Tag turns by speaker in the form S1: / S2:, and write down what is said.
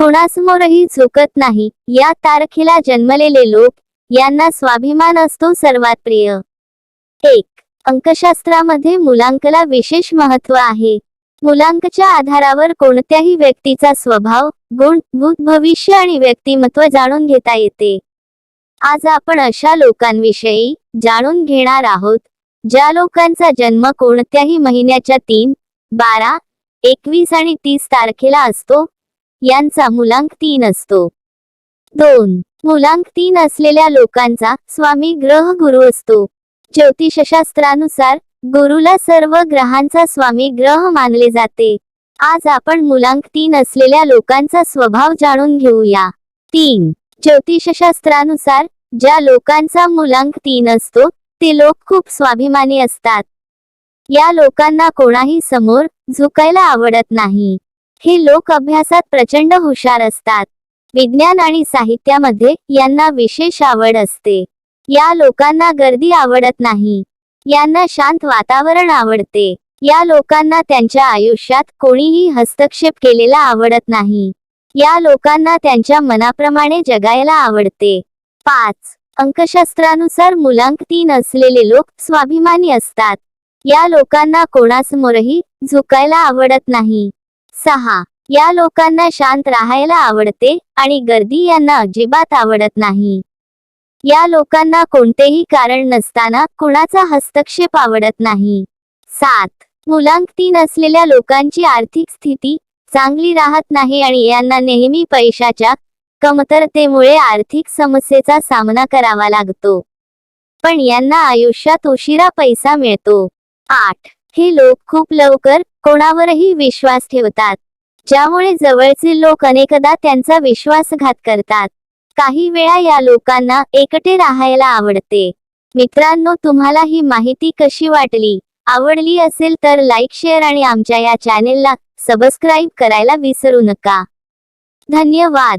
S1: कोणासमोरही झुकत नाही. या तारखेला जन्मलेले लोक यांना स्वाभिमान असतो सर्वात प्रिय. एक अंकशास्त्रामध्ये मुलांकला विशेष महत्त्व आहे. मुलांकच्या आधारावर कोणत्याही व्यक्तीचा स्वभाव गुण भूत भविष्य आणि व्यक्तिमत्व जाणून घेता येते. आज आपण अशा लोकांविषयी जाणून घेणार आहोत ज्या लोकांचा जन्म कोणत्याही महिन्याच्या तीन बारा एकवीस आणि तीस तारखेला असतो यांचा मुलांक तीन असतो. दोन. मुलांक तीन असलेल्या लोकांचा स्वामी ग्रह गुरु असतो. ज्योतिषशास्त्रानुसार गुरुला सर्व ग्रहांचा स्वामी ग्रह मानले जाते. आज आपण मुलांक तीन असलेल्या लोकांचा स्वभाव जाणून घेऊया. तीन. ज्योतिषशास्त्रानुसार ज्या लोकांचा मुलांक तीन असतो ते लोक खूप स्वाभिमानी असतात. या लोकांना कोणाही समोर झुकायला आवडत नाही. हे लोक अभ्यासात प्रचंड हुशार असतात. विज्ञान आणि साहित्यामध्ये यांना विशेष आवड असते. या लोकांना गर्दी आवडत नाही. यांना शांत वातावरण आवडते. या लोकांना त्यांच्या आयुष्यात कोणीही हस्तक्षेप केलेला आवडत नाही. या लोकांना त्यांच्या मनाप्रमाणे जगायला आवडते. पाच. अंकशास्त्रानुसार मुलांक तीन असलेले लोक स्वाभिमानी असतात. या लोकांना कोणासमोरही झुकायला आवडत नाही. सहा. या लोकांना शांत राहायला आवडते आणि गर्दी यांना अजिबात आवडत नाही. या लोकांना कोणतेही कारण नसताना कुणाचा हस्तक्षेप आवडत नाही. सात. मुलांक नसलेल्या असलेल्या लोकांची आर्थिक स्थिती चांगली राहत नाही आणि यांना नेहमी पैशाच्या कमतरतेमुळे आर्थिक समस्येचा सामना करावा लागतो. पण यांना आयुष्यात उशिरा पैसा मिळतो. आठ. हे लोक खूप लवकर कोणावरही विश्वास ठेवतात ज्यामुळे जवळचे लोक अनेकदा त्यांचा विश्वासघात करतात. काही वेळा या लोकांना एकटे राहायला आवडते. मित्रांनो तुम्हाला ही माहिती कशी वाटली? आवडली असेल तर लाईक शेअर आणि आमच्या या चॅनेलला सबस्क्राईब करायला विसरू नका. धन्यवाद.